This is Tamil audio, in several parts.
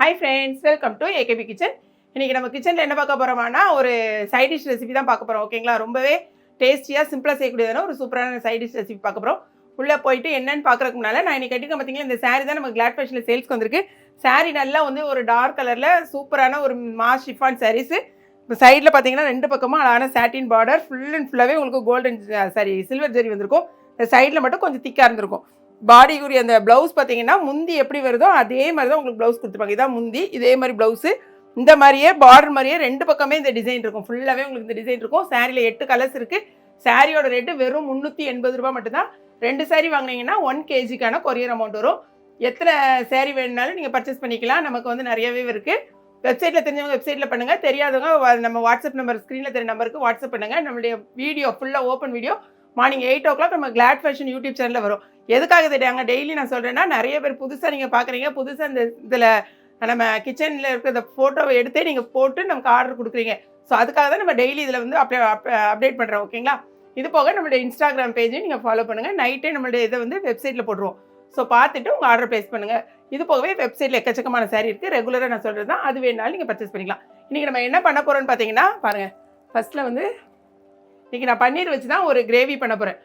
Hi friends welcome to AKP kitchen இன்றைக்கி நம்ம கிச்சனில் என்ன பார்க்க போகிறோம்னா ஒரு சைட் டிஷ் ரெசிபி தான் பார்க்க போகிறோம் ஓகேங்களா ரொம்பவே டேஸ்டியாக சிம்பிளாக செய்யக்கூடியதான ஒரு சூப்பரான சைட் டிஷ் ரெசிபி பார்க்க போகிறோம் உள்ளே போயிட்டு என்னென்னு பார்க்குறதுக்கு முன்னால் நான் இன்னைக்கு கட்டிக்க பார்த்தீங்கன்னா இந்த சாரீ தான் நம்ம கிளாட் ஃபேஷனில் சேல்ஸ்க்கு வந்திருக்கு. சாரீ நல்லா வந்து ஒரு டார்க் கலரில் சூப்பரான ஒரு மாஸ் ஷிஃபான் சாரீஸு இப்போ சைடில் பார்த்தீங்கன்னா ரெண்டு பக்கமும் அழகான சாட்டின் பார்டர் ஃபுல் அண்ட் ஃபுல்லாகவே உங்களுக்கு கோல்டன் சாரி சில்வர் ஜெரி வந்திருக்கும். இந்த சைடில் மட்டும் கொஞ்சம் திக்காக இருந்திருக்கும். பாடிக்குரிய அந்த ப்ளவுஸ் பார்த்தீங்கன்னா முந்தி எப்படி வருதோ அதே மாதிரி தான் உங்களுக்கு ப்ளவுஸ் கொடுத்துருப்பாங்க. இதான் முந்தி இதே மாதிரி ப்ளவுஸு இந்த மாதிரியே பார்டர் மாதிரியே ரெண்டு பக்கமே இந்த டிசைன் இருக்கும். ஃபுல்லாகவே உங்களுக்கு இந்த டிசைன் இருக்கும். சாரியில் எட்டு கலர்ஸ் இருக்குது சாரியோட ரேட்டு வெறும் முந்நூற்றி எண்பது ரூபா மட்டும்தான். ரெண்டு சாரி வாங்குனீங்கன்னா ஒன் கேஜிக்கான கொரியர் அமௌண்ட் வரும். எத்தனை சாரி வேணுனாலும் நீங்கள் பர்ச்சேஸ் பண்ணிக்கலாம். நமக்கு வந்து நிறையவே இருக்குது வெப்சைட்டில் தெரிஞ்சவங்க வெப்சைட்டில் பண்ணுங்கள் தெரியாதவங்க நம்ம வாட்ஸ்அப் நம்பர் ஸ்க்ரீனில் தெரிய நம்பருக்கு வாட்ஸ்அப் பண்ணுங்கள் நம்மளுடைய வீடியோ ஃபுல்லாக open video morning eight o'clock நம்ம கிளாட் ஃபேஷன் யூடியூப் சேனலில் வரும். எதுக்காக தெரியாங்க டெய்லி நான் சொல்கிறேன்னா நிறைய பேர் புதுசாக நீங்கள் பார்க்குறீங்க புதுசாக இந்த இதில் நம்ம கிச்சனில் இருக்கிற இந்த ஃபோட்டோவை எடுத்தே நீங்கள் போட்டு நமக்கு ஆர்டர் கொடுக்குறீங்க. ஸோ அதுக்காக தான் நம்ம டெய்லி இதில் வந்து அப்டே அப்டேட் பண்ணுறோம் ஓகேங்களா இது போக நம்மளுடைய இன்ஸ்டாகிராம் பேஜையும் நீங்கள் ஃபாலோ பண்ணுங்கள் நைட்டே நம்மளுடைய இதை வந்து வெப்சைட்டில் போட்டுருவோம். ஸோ பார்த்துட்டு உங்கள் ஆர்டர் ப்ளேஸ் பண்ணுங்கள் இது போகவே வெப்சைட்டில் எக்கச்சக்கமான சாரீ இருக்குது ரெகுலராக நான் சொல்கிறது தான் அது வேணாலும் நீங்கள் பர்ச்சேஸ் பண்ணிக்கலாம். இன்றைக்கி நம்ம என்ன பண்ண போகிறோன்னு பார்த்தீங்கன்னா பாருங்கள் ஃபஸ்ட்டில் வந்து இன்றைக்கி நான் பன்னீர் வச்சு தான் ஒரு கிரேவி பண்ண போகிறேன்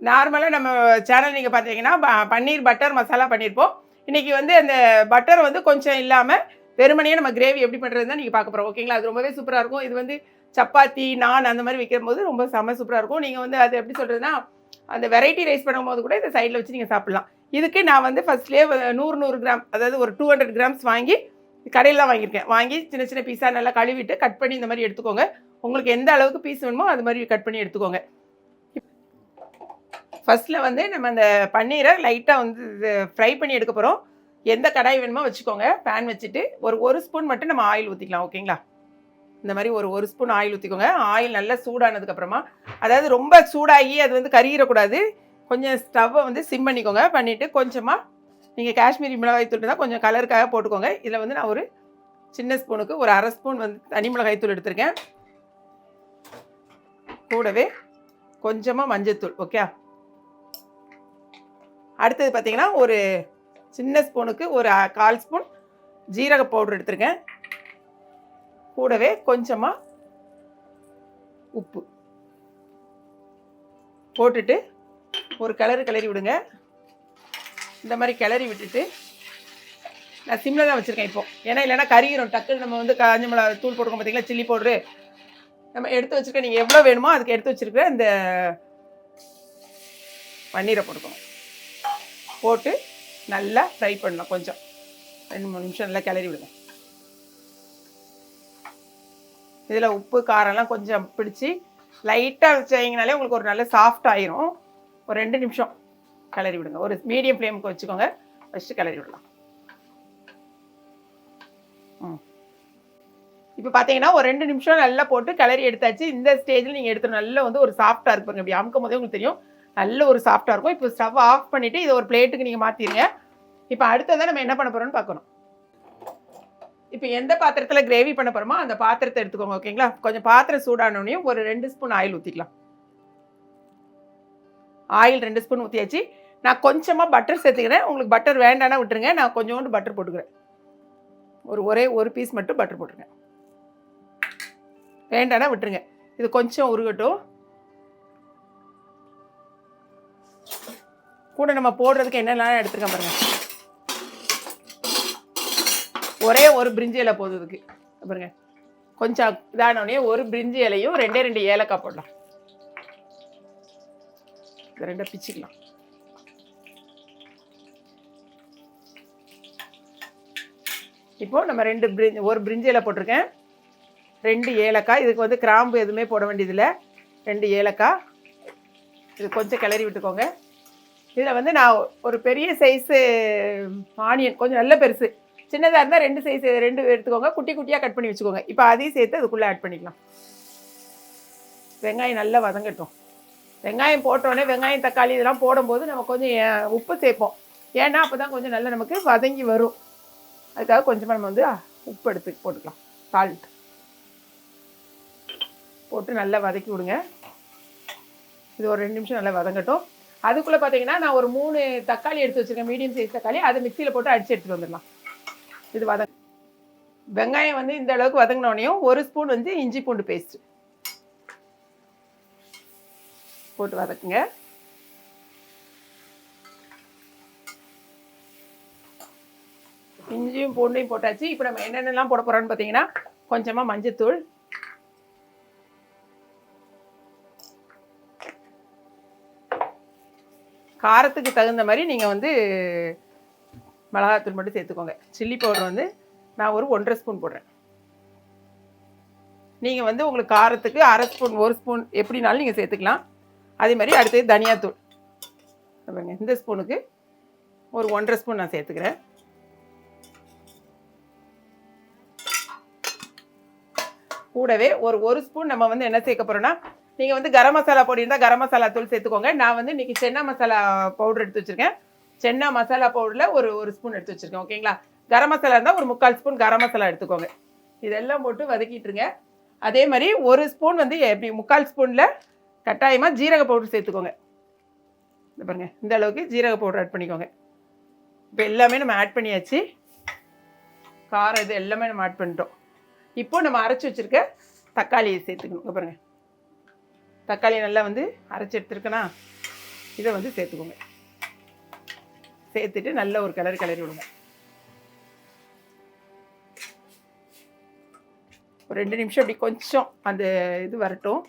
நார்மலாக நம்ம சேனல் நீங்கள் பார்த்தீங்கன்னா பன்னீர் பட்டர் மசாலா பண்ணியிருப்போம் இன்றைக்கி வந்து அந்த பட்டர் வந்து கொஞ்சம் இல்லாமல் வெறுமனையே நம்ம கிரேவி எப்படி பண்ணுறது தான் நீங்கள் பார்க்க போகிறோம் ஓகேங்களா அது ரொம்பவே சூப்பராக இருக்கும். இது வந்து சப்பாத்தி நான் அந்த மாதிரி வைக்கும் போது ரொம்ப செம்ம சூப்பராக இருக்கும். நீங்கள் வந்து அது எப்படி சொல்கிறதுனா அந்த வெரைட்டி ரைஸ் பண்ணும்போது கூட இந்த சைடில் வச்சு நீங்கள் சாப்பிட்லாம். இதுக்கு நான் வந்து ஃபர்ஸ்ட்லேயே நூறு நூறு கிராம் அதாவது ஒரு டூ ஹண்ட்ரட் கிராம்ஸ் வாங்கி கடையில் தான் வாங்கியிருக்கேன். வாங்கி சின்ன சின்ன பீஸாக நல்லா கழுவிட்டு கட் பண்ணி இந்த மாதிரி எடுத்துக்கோங்க. உங்களுக்கு எந்த அளவுக்கு பீஸ் வேணுமோ அது மாதிரி கட் பண்ணி எடுத்துக்கோங்க. ஃபஸ்ட்டில் வந்து நம்ம அந்த பன்னீரை லைட்டாக வந்து ஃப்ரை பண்ணி எடுக்க போகிறோம் எந்த கடாய் வேணுமோ வச்சுக்கோங்க. பேன் வச்சுட்டு ஒரு ஒரு ஸ்பூன் மட்டும் நம்ம ஆயில் ஊற்றிக்கலாம் ஓகேங்களா இந்த மாதிரி ஒரு ஒரு ஸ்பூன் ஆயில் ஊற்றிக்கோங்க ஆயில் நல்லா சூடானதுக்கப்புறமா அதாவது ரொம்ப சூடாகி அது வந்து கறியிடக்கூடாது கொஞ்சம் ஸ்டவ்வை வந்து சிம் பண்ணிக்கோங்க. பண்ணிவிட்டு கொஞ்சமாக நீங்கள் காஷ்மீரி மிளகாய் தூள் தான் கொஞ்சம் கலருக்காக போட்டுக்கோங்க. இதில் வந்து நான் ஒரு சின்ன ஸ்பூனுக்கு ஒரு அரை ஸ்பூன் வந்து தனி மிளகாய் தூள் எடுத்திருக்கேன். கூடவே கொஞ்சமாக மஞ்சத்தூள் ஓகே அடுத்தது பார்த்தீங்கன்னா ஒரு சின்ன ஸ்பூனுக்கு ஒரு கால் ஸ்பூன் ஜீரக பவுடர் எடுத்திருக்கேன். கூடவே கொஞ்சமாக உப்பு. போட்டுட்டு ஒரு கிளறு கிளறி விடுங்க. இந்த மாதிரி கிளறி விட்டுட்டு நான் சிம்மில் தான் வச்சுருக்கேன் இப்போ. ஏன்னா இல்லைன்னா கறிகிறோம் டக்குன்னு நம்ம வந்து காஞ்ச மிளகா தூள் போட்டுருக்கோம் பார்த்தீங்களா சில்லி பவுட்ரு. நம்ம எடுத்து வச்சுருக்க நீங்கள் எவ்வளோ வேணுமோ அதுக்கு எடுத்து வச்சுருக்க இந்த பன்னீரை போட்டுக்கணும் போட்டு நல்லா ஃப்ரை பண்ணணும் கொஞ்சம். ரெண்டு மூணு நிமிஷம் நல்லா கிளறி விடுங்க. இதில் உப்பு காரம்லாம் கொஞ்சம் பிடிச்சி லைட்டாக வச்சிங்கனாலே உங்களுக்கு ஒரு நல்ல சாஃப்ட் ஆயிரும். ஒரு ரெண்டு நிமிஷம் கிளறி விடுங்க. ஒரு மீடியம் ஃப்ளேமுக்கு வச்சுக்கோங்க. ஃபஸ்ட்டு கிளறி விடலாம். ம். இப்போ பார்த்தீங்கன்னா ஒரு ரெண்டு நிமிஷம் நல்லா போட்டு கிளறி எடுத்தாச்சு. இந்த ஸ்டேஜில் நீங்கள் எடுத்து நல்லா வந்து ஒரு சாஃப்டாக இருப்பாங்க இப்படி அமுக்கும் போதே உங்களுக்கு தெரியும். நல்ல ஒரு சாஃப்டாக இருக்கும். இப்போ ஸ்டவ் ஆஃப் பண்ணிவிட்டு இதை ஒரு பிளேட்டுக்கு நீங்கள் மாற்றிடுங்க இப்போ அடுத்ததான் நம்ம என்ன பண்ண போகிறோம்னு பார்க்கணும். இப்போ எந்த பாத்திரத்தில் கிரேவி பண்ண போகிறோமோ அந்த பாத்திரத்தை எடுத்துக்கோங்க ஓகேங்களா கொஞ்சம் பாத்திரம் சூடானோடனையும் ஒரு ரெண்டு ஸ்பூன் ஆயில் ஊற்றிக்கலாம் ஆயில் ரெண்டு ஸ்பூன் ஊற்றியாச்சு நான் கொஞ்சமாக பட்டர் சேர்த்துக்கிறேன். உங்களுக்கு பட்டர் வேண்டானா விட்டுருங்க. நான் கொஞ்சோண்டு பட்டர் போட்டுக்கிறேன். ஒரு ஒரே ஒரு பீஸ் மட்டும் பட்டர் போட்டுருங்க. வேண்டாம்னா விட்டுருங்க. இது கொஞ்சம் உருகட்டும். கூட நம்ம போடுறதுக்கு என்னெல்லாம் எடுத்துருக்கேன் பாருங்க. ஒரே ஒரு பிரிஞ்சி இலை போதும் இதுக்கு. பாருங்க. கொஞ்சம் இதானோடனே ஒரு பிரிஞ்சி இலையும் ரெண்டே ரெண்டு ஏலக்காய் போடலாம். இந்த ரெண்டை பிச்சுக்கலாம். இப்போ நம்ம ரெண்டு பிரிஞ்சி ஒரு பிரிஞ்சி இலை போட்டிருக்கேன். ரெண்டு ஏலக்காய். இதுக்கு வந்து கிராம்பு எதுவுமே போட வேண்டியதில்லை. ரெண்டு ஏலக்காய். இது கொஞ்சம் கிளறி விட்டுக்கோங்க. இதில் வந்து நான் ஒரு பெரிய சைஸு ஆனியன் கொஞ்சம் நல்ல பெருசு. சின்னதாக இருந்தால் ரெண்டு சைஸ் ரெண்டு எடுத்துக்கோங்க. குட்டி குட்டியாக கட் பண்ணி வச்சுக்கோங்க. இப்போ அதையும் சேர்த்து அதுக்குள்ளே ஆட் பண்ணிக்கலாம். வெங்காயம் நல்லா வதங்கட்டும். வெங்காயம் போட்டோடனே வெங்காயம் தக்காளி இதெல்லாம் போடும்போது நம்ம கொஞ்சம் உப்பு சேர்ப்போம். ஏன்னா அப்போ தான் கொஞ்சம் நல்லா நமக்கு வதங்கி வரும். அதுக்காக கொஞ்சமாக நம்ம வந்து உப்பு எடுத்து போட்டுக்கலாம். சால்ட் போட்டு நல்லா வதக்கி விடுங்க. இது ஒரு ரெண்டு நிமிஷம் நல்லா வதங்கட்டும். அதுக்குள்ளே பார்த்தீங்கன்னா நான் ஒரு மூணு தக்காளி எடுத்து வச்சுருக்கேன். மீடியம் சைஸ் தக்காளி. அதை மிக்சியில் போட்டு அடித்து எடுத்துகிட்டு வந்துடலாம். இது வதங்க வெங்காயம் வந்து இந்த அளவுக்கு வதங்கினோடனையும் ஒரு ஸ்பூன் வந்து இஞ்சி பூண்டு பேஸ்ட் போட்டு வதக்குங்க. இஞ்சியும் பூண்டையும் போட்டாச்சு. இப்போ நம்ம என்னென்னலாம் போட போகிறோம்னு பார்த்தீங்கன்னா கொஞ்சமாக மஞ்சத்தூள் காரத்துக்கு தகுந்த மாதிரி நீங்கள் வந்து மிளகாத்தூள் மட்டும் சேர்த்துக்கோங்க. சில்லி பவுடர் வந்து நான் ஒரு ஒன்றரை ஸ்பூன் போடுறேன். நீங்கள் வந்து உங்களுக்கு காரத்துக்கு அரை ஸ்பூன் ஒரு ஸ்பூன் எப்படினாலும் நீங்கள் சேர்த்துக்கலாம். அதே மாதிரி அடுத்தது தனியாத்தூள். பாருங்க இந்த ஸ்பூனுக்கு ஒரு ஒன்றரை ஸ்பூன் நான் சேர்த்துக்கிறேன். கூடவே ஒரு ஒரு ஸ்பூன் நம்ம வந்து என்ன சேர்க்க போகிறோன்னா நீங்கள் வந்து கரம் மசாலா பொடி இருந்தால் கரம் மசாலா தூள் சேர்த்துக்கோங்க. நான் வந்து இன்றைக்கி சென்னா மசாலா பவுடர் எடுத்து வச்சுருக்கேன். சென்னா மசாலா பவுடரில் ஒரு ஒரு ஸ்பூன் எடுத்து வச்சுருக்கேன். ஓகேங்களா? கரம் மசாலா இருந்தால் ஒரு முக்கால் ஸ்பூன் கரம் மசாலா எடுத்துக்கோங்க. இதெல்லாம் போட்டு வதக்கிட்டுருங்க அதே மாதிரி ஒரு ஸ்பூன் வந்து எப்படி முக்கால் ஸ்பூனில் கட்டாயமாக ஜீரக பவுடர் சேர்த்துக்கோங்க. இந்த பாருங்க. இந்த அளவுக்கு ஜீரக பவுடர் ஆட் பண்ணிக்கோங்க. இப்போ எல்லாமே நம்ம ஆட் பண்ணியாச்சு. காரம் இது எல்லாமே நம்ம ஆட் பண்ணிட்டோம். இப்போ நம்ம அரைச்சி வச்சுருக்க தக்காளியை சேர்த்துக்கணும். பாருங்கள் தக்காளியை தக்காளி நல்லா வந்து அரைச்சி எடுத்துருக்கனா? இதை வந்து சேர்த்துக்கோங்க. சேர்த்துட்டு நல்ல ஒரு கிளறி கிளறி விடுங்க. ஒரு ரெண்டு நிமிஷம் அப்படி கொஞ்சம் அந்த இது வரட்டும்.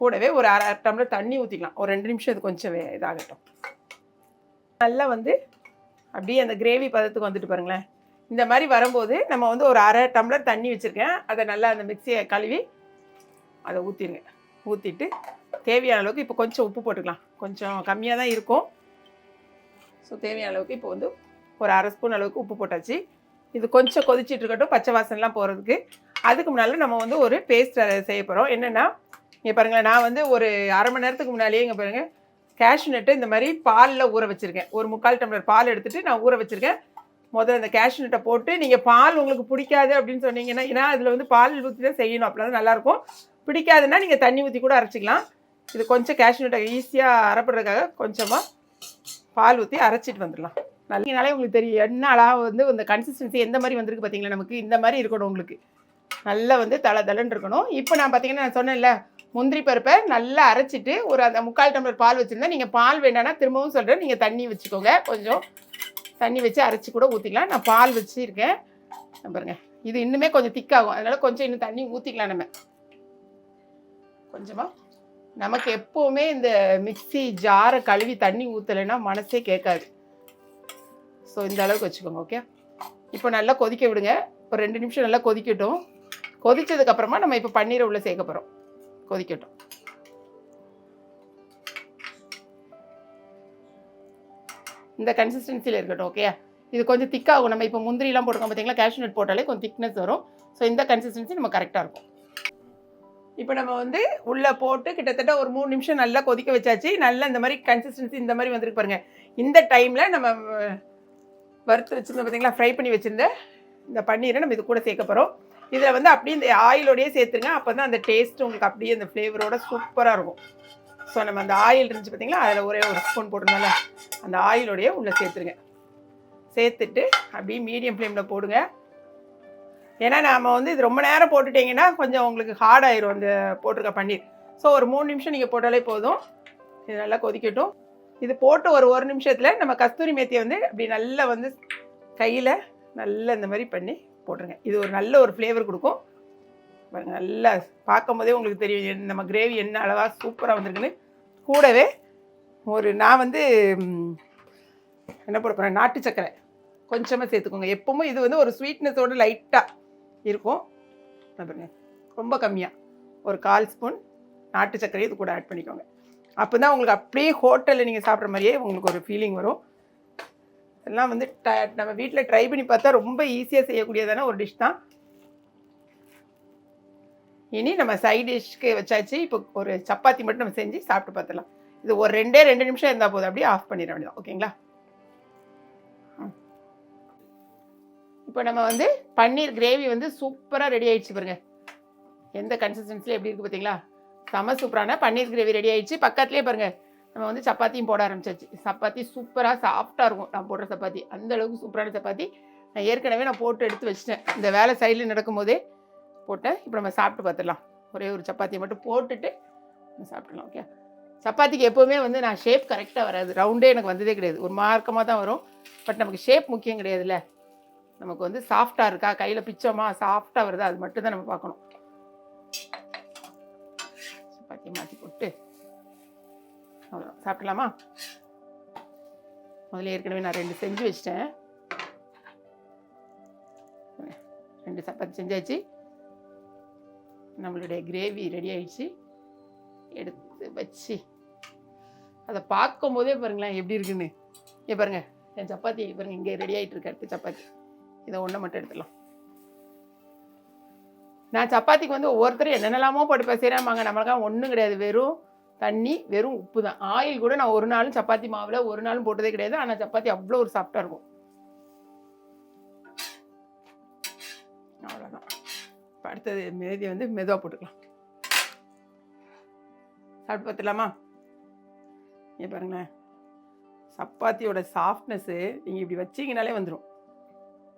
கூடவே ஒரு அரை டம்ளர் தண்ணி ஊற்றிக்கலாம் ஒரு ரெண்டு நிமிஷம் இது கொஞ்சம் இதாகட்டும். நல்லா வந்து அப்படியே அந்த கிரேவி பதத்துக்கு வந்துட்டு பாருங்களேன். இந்த மாதிரி வரும்போது நம்ம வந்து ஒரு அரை டம்ளர் தண்ணி வச்சுருக்கேன். அதை நல்லா அந்த மிக்சியை கழுவி அதை ஊற்றிடுங்க ஊற்றிட்டு தேவையான அளவுக்கு இப்போ கொஞ்சம் உப்பு போட்டுக்கலாம். கொஞ்சம் கம்மியாக தான் இருக்கும். ஸோ தேவையான அளவுக்கு இப்போ வந்து ஒரு அரை ஸ்பூன் அளவுக்கு உப்பு போட்டாச்சு. இது கொஞ்சம் கொதிச்சிட்டு இருக்கட்டும் பச்சை வாசனைலாம் போகிறதுக்கு அதுக்கு முன்னால் நம்ம வந்து ஒரு பேஸ்ட் செய்ய போகிறோம் என்னென்னா இங்கே பாருங்களேன் நான் வந்து ஒரு அரை மணி நேரத்துக்கு முன்னாலேயே இங்கே பாருங்கள் கேஷ்யூ நட்டு இந்த மாதிரி பாலில் ஊற வச்சுருக்கேன். ஒரு முக்கால் டம்ளர் பால் எடுத்துகிட்டு நான் ஊற வச்சுருக்கேன். முதல்ல இந்த கேஷ்யூ நட்டை போட்டு நீங்கள் பால் உங்களுக்கு பிடிக்காது அப்படின்னு சொன்னீங்கன்னா ஏன்னா அதில் வந்து பால் ஊற்றி தான் செய்யணும். அப்படின்னா நல்லாயிருக்கும் பிடிக்காதுன்னா நீங்கள் தண்ணி ஊற்றி கூட அரைச்சிக்கலாம். இது கொஞ்சம் கேஷ்யூ ஈஸியாக அரைப்படுறதுக்காக கொஞ்சமாக பால் ஊற்றி அரைச்சிட்டு வந்துடலாம். நல்லனாலே உங்களுக்கு தெரியும் என்ன அழகாக வந்து இந்த கன்சிஸ்டன்சி எந்த மாதிரி வந்திருக்கு பார்த்தீங்களா நமக்கு இந்த மாதிரி இருக்கணும் உங்களுக்கு. நல்லா வந்து தலை தலன்னு இருக்கணும். இப்போ நான் பார்த்தீங்கன்னா நான் சொன்னேன்ல முந்திரி பருப்பை நல்லா அரைச்சிட்டு ஒரு அந்த முக்கால் டம்ளர் பால் வச்சுருந்தா நீங்கள் பால் வேண்டாம்னா திரும்பவும் சொல்கிறேன் நீங்கள் தண்ணி வச்சுக்கோங்க. கொஞ்சம் தண்ணி வச்சு அரைச்சி கூட ஊற்றிக்கலாம் நான் பால் வச்சுருக்கேன். பாருங்க இது இன்னுமே கொஞ்சம் திக்காகும் அதனால் கொஞ்சம் இன்னும் தண்ணி ஊற்றிக்கலாம் நம்ம. கொஞ்சமாக நமக்கு எப்போவுமே இந்த மிக்ஸி ஜாரை கழுவி தண்ணி ஊற்றலைன்னா மனசே கேட்காது. ஸோ இந்த அளவுக்கு வச்சுக்கோங்க ஓகே இப்போ நல்லா கொதிக்க விடுங்க. ஒரு ரெண்டு நிமிஷம் நல்லா கொதிக்கட்டும். கொதித்ததுக்கப்புறமா நம்ம இப்போ பன்னீரை உள்ளே சேர்க்க போகிறோம் கொதிக்கட்டும். இந்த கன்சிஸ்டன்சியில் இருக்கட்டும் ஓகே இது கொஞ்சம் திக்காகும் நம்ம இப்போ முந்திரிலாம் போட்டுக்கோம் பார்த்தீங்களா கேஷ்யூ நட் போட்டாலே கொஞ்சம் திக்னஸ் வரும். ஸோ இந்த கன்சிஸ்டன்சி நம்ம கரெக்டாக இருக்கும். இப்போ நம்ம வந்து உள்ளே போட்டு கிட்டத்தட்ட ஒரு மூணு நிமிஷம் நல்லா கொதிக்க வச்சாச்சு. நல்லா இந்த மாதிரி கன்சிஸ்டன்சி இந்த மாதிரி வந்துருக்கு பாருங்கள் இந்த டைமில் நம்ம வறுத்து வச்சுருந்தோம் பார்த்தீங்களா ஃப்ரை பண்ணி வச்சுருந்த இந்த பன்னீரை நம்ம இது கூட சேர்க்க போகிறோம் இதில் வந்து அப்படியே இந்த ஆயிலோடையே சேர்த்துருங்க. அப்போ தான் அந்த டேஸ்ட் உங்களுக்கு அப்படியே அந்த ஃப்ளேவரோட சூப்பராக இருக்கும். ஸோ நம்ம அந்த ஆயில் இருந்துச்சு பார்த்தீங்களா அதில் ஒரே ஒரு ஸ்பூன் போட்டிருந்தோம்ல அந்த ஆயிலோடையே உள்ளே சேர்த்துருங்க. சேர்த்துட்டு அப்படியே மீடியம் ஃப்ளேமில் போடுங்க. ஏன்னா நாம் வந்து இது ரொம்ப நேரம் போட்டுட்டீங்கன்னா கொஞ்சம் உங்களுக்கு ஹார்ட் ஆயிரும் அந்த போட்டிருக்க பன்னீர். ஸோ ஒரு மூணு நிமிஷம் நீங்கள் போட்டாலே போதும். இது நல்லா கொதிக்கட்டும். இது போட்டு ஒரு ஒரு நிமிஷத்தில் நம்ம கஸ்தூரி மேத்தியை வந்து அப்படி நல்லா வந்து கையில் நல்லா இந்த மாதிரி பண்ணி போட்டுருங்க. இது ஒரு நல்ல ஒரு ஃப்ளேவர் கொடுக்கும். பாருங்க நல்லா பார்க்கும்போதே உங்களுக்கு தெரியும் நம்ம கிரேவி என்ன அளவாக சூப்பராக வந்திருக்குன்னு. கூடவே ஒரு நான் வந்து என்ன போட போகிறேன் நாட்டு சக்கரை கொஞ்சமாக சேர்த்துக்கோங்க. எப்போவும் இது வந்து ஒரு ஸ்வீட்னஸோட லைட்டாக இருக்கும். பாருங்க. ரொம்ப கம்மியாக ஒரு கால் ஸ்பூன் நாட்டு சர்க்கரை இது கூட ஆட் பண்ணிக்கோங்க. அப்போ தான் உங்களுக்கு அப்படியே ஹோட்டலில் நீங்கள் சாப்பிட்ற மாதிரியே உங்களுக்கு ஒரு ஃபீலிங் வரும். இதெல்லாம் வந்து ட நம்ம வீட்டில் ட்ரை பண்ணி பார்த்தா ரொம்ப ஈஸியாக செய்யக்கூடியதான ஒரு டிஷ் தான். இனி நம்ம சைட் டிஷ்க்கு வச்சாச்சு. இப்போ ஒரு சப்பாத்தி மட்டும் நம்ம செஞ்சு சாப்பிட்டு பார்த்துடலாம். இது ஒரு ரெண்டே ரெண்டு நிமிஷம் இருந்தால் போதும். அப்படியே ஆஃப் பண்ணிட வேண்டியதான் ஓகேங்களா இப்போ நம்ம வந்து பன்னீர் கிரேவி வந்து சூப்பராக ரெடி ஆயிடுச்சு பாருங்க. எந்த கன்சிஸ்டன்சியில் எப்படி இருக்குது பார்த்தீங்களா செம சூப்பரான பன்னீர் கிரேவி ரெடி ஆயிடுச்சு. பக்கத்துலேயே பாருங்கள் நம்ம வந்து சப்பாத்தியும் போட ஆரம்பிச்சாச்சு. சப்பாத்தி சூப்பராக சாஃப்டாக இருக்கும். நான் போடுற சப்பாத்தி. அந்த அளவுக்கு சூப்பரான சப்பாத்தி. நான் ஏற்கனவே நான் போட்டு எடுத்து வச்சிட்டேன். இந்த வேலை சைடில் நடக்கும்போதே போட்டேன். இப்போ நம்ம சாப்பிட்டு பார்த்துடலாம் ஒரே ஒரு சப்பாத்தியை மட்டும் போட்டுட்டு நம்ம சாப்பிடலாம் ஓகே சப்பாத்திக்கு எப்போவுமே வந்து நான் ஷேப் கரெக்டாக வராது. ரவுண்டே எனக்கு வந்ததே கிடையாது. ஒரு மார்க்கமாக தான் வரும். பட் நமக்கு ஷேப் முக்கியம் கிடையாதுல்ல. நமக்கு வந்து சாஃப்டாக இருக்கா? கையில் பிச்சோமா சாஃப்டாக வருதா? அது மட்டும்தான் நம்ம பார்க்கணும். சப்பாத்தியை மாற்றி போட்டு. அவ்வளோ சாப்பிடலாமா? முதல்ல ஏற்கனவே நான் ரெண்டு செஞ்சு வச்சிட்டேன். ரெண்டு சப்பாத்தி செஞ்சாச்சு. நம்மளுடைய கிரேவி ரெடி ஆயிடுச்சு. எடுத்து வச்சு. அதை பார்க்கும்போதே பாருங்களேன் எப்படி இருக்குன்னு. இங்கே பாருங்கள் என் சப்பாத்தி பாருங்கள் இங்கே ரெடி ஆகிட்டு இருக்கு அடுத்த சப்பாத்தி. இதை ஒன்றை மட்டும் எடுத்துடலாம். நான் சப்பாத்திக்கு வந்து ஒவ்வொருத்தரும் என்னென்னலாமோ போட்டு பேசுகிறாமாங்க நம்மளுக்காக ஒன்றும் கிடையாது. வெறும் தண்ணி வெறும் உப்பு தான் ஆயில் கூட நான் ஒரு நாளும் சப்பாத்தி மாவில் ஒரு நாளும் போட்டதே கிடையாது. ஆனால் சப்பாத்தி அவ்வளோ ஒரு சாஃப்டாக இருக்கும். அவ்வளோதான் இப்போ அடுத்தது மேதி வந்து மெதுவாக போட்டுக்கலாம். சாப்பிட்டு பார்த்துலாமா இங்கே பாருங்களேன். சப்பாத்தியோட சாஃப்ட்னஸ்ஸு நீங்கள் இப்படி வச்சிங்கனாலே வந்துடும்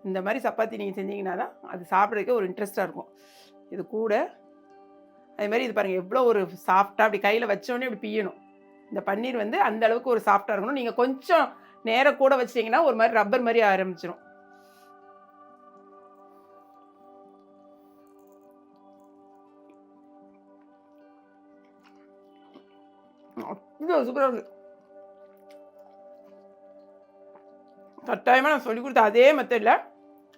இந்த மாதிரி சப்பாத்தி நீங்கள் செஞ்சீங்கன்னா தான் அது சாப்பிட்றதுக்கு ஒரு இன்ட்ரெஸ்ட்டாக இருக்கும். இது கூட அதே மாதிரி இது பாருங்கள் எவ்வளோ ஒரு சாஃப்டாக அப்படி கையில் வச்சோடனே இப்படி பியணும். இந்த பன்னீர் வந்து அந்த அளவுக்கு ஒரு சாஃப்டாக இருக்கணும். நீங்கள் கொஞ்சம் நேரம் கூட வச்சிட்டிங்கன்னா ஒரு மாதிரி ரப்பர் மாதிரி ஆரம்பிச்சிடும் அவ்வளோ சூப்பராக இருக்குது கட்டாயமாக நான் சொல்லி கொடுத்த அதே மெத்தடில்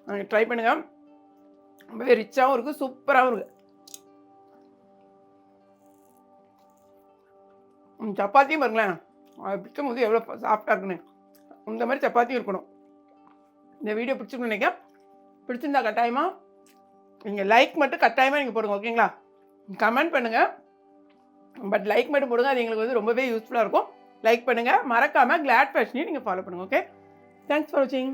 நீங்கள் ட்ரை பண்ணுங்கள் ரொம்பவே ரிச்சாகவும் இருக்குது சூப்பராகவும் இருக்குது ம், சப்பாத்தியும் பாருங்களேன். அதை பிடிக்கும் போது எவ்வளோ சாஃப்டாக இருக்குன்னு. இந்த மாதிரி சப்பாத்தியும் இருக்கணும். இந்த வீடியோ பிடிச்சிருக்குன்னு நினைக்க பிடிச்சிருந்தா கட்டாயமாக நீங்கள் லைக் மட்டும் கட்டாயமாக நீங்கள் போடுங்க ஓகேங்களா கமெண்ட் பண்ணுங்கள் பட் லைக் மட்டும் போடுங்க அது எங்களுக்கு வந்து ரொம்பவே யூஸ்ஃபுல்லாக இருக்கும். லைக் பண்ணுங்கள் மறக்காமல் கிளாட் ஃபேஷனையும் நீங்கள் ஃபாலோ பண்ணுங்கள் ஓகே தேங்க்ஸ் ஃபார் வாட்சிங்